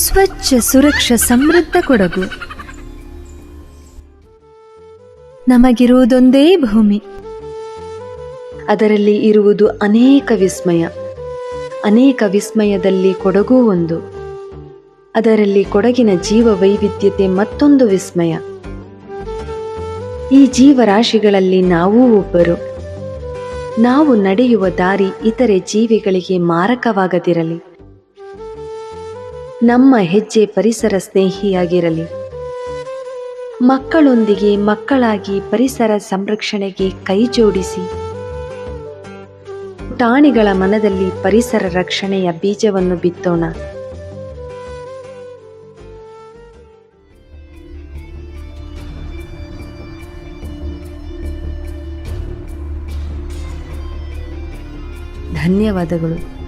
ಸ್ವಚ್ಛ, ಸುರಕ್ಷ, ಸಮೃದ್ಧ ಕೊಡಗು. ನಮಗಿರುವುದೊಂದೇ ಭೂಮಿ. ಅದರಲ್ಲಿ ಇರುವುದು ಅನೇಕ ವಿಸ್ಮಯ. ಅನೇಕ ವಿಸ್ಮಯದಲ್ಲಿ ಕೊಡಗೂ ಒಂದು. ಅದರಲ್ಲಿ ಕೊಡಗಿನ ಜೀವ ವೈವಿಧ್ಯತೆ ಮತ್ತೊಂದು ವಿಸ್ಮಯ. ಈ ಜೀವರಾಶಿಗಳಲ್ಲಿ ನಾವೂ ಒಬ್ಬರು. ನಾವು ನಡೆಯುವ ದಾರಿ ಇತರೆ ಜೀವಿಗಳಿಗೆ ಮಾರಕವಾಗದಿರಲಿ. ನಮ್ಮ ಹೆಜ್ಜೆ ಪರಿಸರ ಸ್ನೇಹಿಯಾಗಿರಲಿ. ಮಕ್ಕಳೊಂದಿಗೆ ಮಕ್ಕಳಾಗಿ ಪರಿಸರ ಸಂರಕ್ಷಣೆಗೆ ಕೈ ಜೋಡಿಸಿ. ಟಾಣಿಗಳ ಮನದಲ್ಲಿ ಪರಿಸರ ರಕ್ಷಣೆಯ ಬೀಜವನ್ನು ಬಿತ್ತೋಣ. ಧನ್ಯವಾದಗಳು.